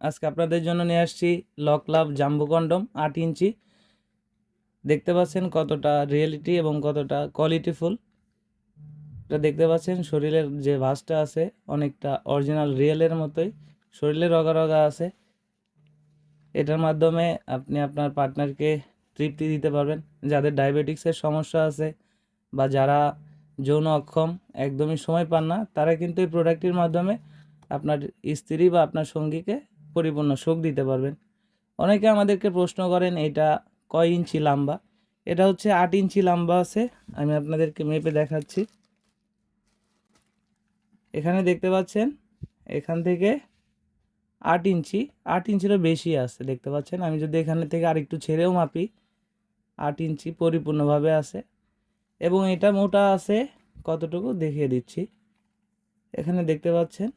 আজকে আপনাদের জন্য নিয়ে আসছি লক লাভ জাম্বু কন্ডম আট ইঞ্চি। দেখতে পাচ্ছেন কতটা রিয়েলিটি এবং কতটা কোয়ালিটিফুল এটা দেখতে পাচ্ছেন শরীরের যে ভাঁজটা আছে অনেকটা অরিজিনাল রিয়েলের মতোই, শরীরে রগা রগা আছে। এটার মাধ্যমে আপনি আপনার পার্টনারকে তৃপ্তি দিতে পারবেন। যাদের ডায়াবেটিক্সের সমস্যা আছে বা যারা যৌন অক্ষম, একদমই সময় পান না, তারা কিন্তু এই প্রোডাক্টটির মাধ্যমে আপনার স্ত্রী বা আপনার সঙ্গীকে পরিপূর্ণ সুখ দিতে পারবেন। অনেকে আমাদেরকে প্রশ্ন করেন, এটা কয় ইঞ্চি লম্বা? এটা হচ্ছে আট ইঞ্চি লম্বা আছে, আমি আপনাদেরকে মেপে দেখাচ্ছি। এখানে দেখতে পাচ্ছেন, এখান থেকে আট ইঞ্চি, আট ইঞ্চিরও বেশি আছে, দেখতে পাচ্ছেন। আমি যদি এখানে থেকে আরেকটু ছেড়েও মাপি, আট ইঞ্চি পরিপূর্ণভাবে আছে। এবং এটা মোটা আছে, কতটুকু দেখিয়ে দিচ্ছি। এখানে দেখতে পাচ্ছেন,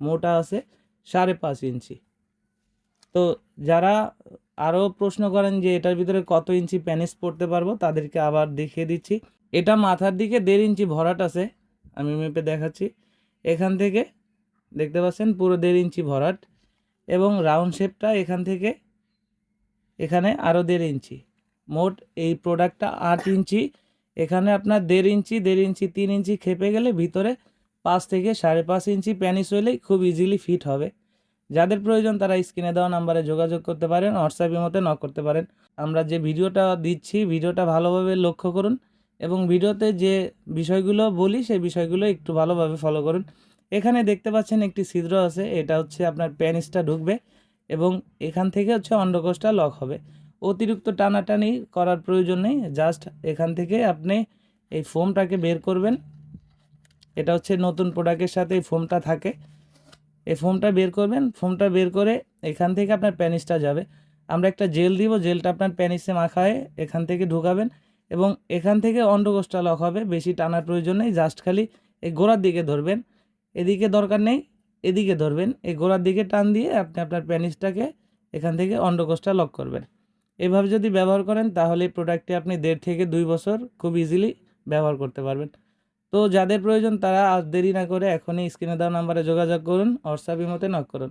মোটা আছে। সাড়ে পাঁচ ইঞ্চি। তো যারা আরও প্রশ্ন করেন যে এটার ভিতরে কত ইঞ্চি প্যানিস পড়তে পারব, তাদেরকে আবার দেখিয়ে দিচ্ছি। এটা মাথার দিকে দেড় ইঞ্চি ভরাট আছে, আমি মেপে দেখাচ্ছি। এখান থেকে দেখতে পাচ্ছেন পুরো দেড় ইঞ্চি ভরাট এবং রাউন্ড শেপটা এখান থেকে এখানে আরও দেড় ইঞ্চি। মোট এই প্রোডাক্টটা আট ইঞ্চি। এখানে আপনার দেড় ইঞ্চি দেড় ইঞ্চি, তিন ইঞ্চি খেপে গেলে ভিতরে পাঁচ থেকে সাড়ে পাঁচ ইঞ্চি প্যানিস হলেই খুব ইজিলি ফিট হবে। যাদের প্রয়োজন তারা স্ক্রিনে দেওয়া নাম্বারে যোগাযোগ করতে পারেন হোয়াটসঅ্যাপের মধ্যে নক করতে পারেন। আমরা যে ভিডিওটা দিচ্ছি, ভিডিওটা ভালোভাবে লক্ষ্য করুন এবং ভিডিওতে যে বিষয়গুলো বলি, সেই বিষয়গুলো একটু ভালোভাবে ফলো করুন। এখানে দেখতে পাচ্ছেন একটি ছিদ্র আছে, এটা হচ্ছে আপনার প্যানিসটা ঢুকবে এবং এখান থেকে হচ্ছে অন্ডকোষটা লক হবে। অতিরিক্ত টানাটানি করার প্রয়োজন নেই জাস্ট এখান থেকে আপনি এই ফোমটাকে বের করবেন। এটা হচ্ছে নতুন প্রোডাক্টের সাথে এই ফোমটা থাকে। এই ফোমটা বের করবেন ফোমটা বের করে এখান থেকে আপনার প্যানিসটা যাবে। আমরা একটা জেল দিব জেলটা আপনার প্যানিসে মাখায় এখান থেকে ঢুকাবেন এবং এখান থেকে অন্ডকোষটা লক হবে, বেশি টানার প্রয়োজন নেই জাস্ট খালি এই গোড়ার দিকে ধরবেন। এদিকে দরকার নেই, এদিকে ধরবেন, এই গোড়ার দিকে টান দিয়ে আপনি আপনার প্যানিসটাকে এখান থেকে অন্ডকোষটা লক করবেন। এভাবে যদি ব্যবহার করেন তাহলে এই প্রোডাক্টটি আপনি দেড় থেকে দুই বছর খুব ইজিলি ব্যবহার করতে পারবেন। তো যাদের প্রয়োজন তারা আর দেরি না করে এখনই স্ক্রিনে দেওয়া নাম্বারে যোগাযোগ করুন, হোয়াটসঅ্যাপের মতে নক করুন।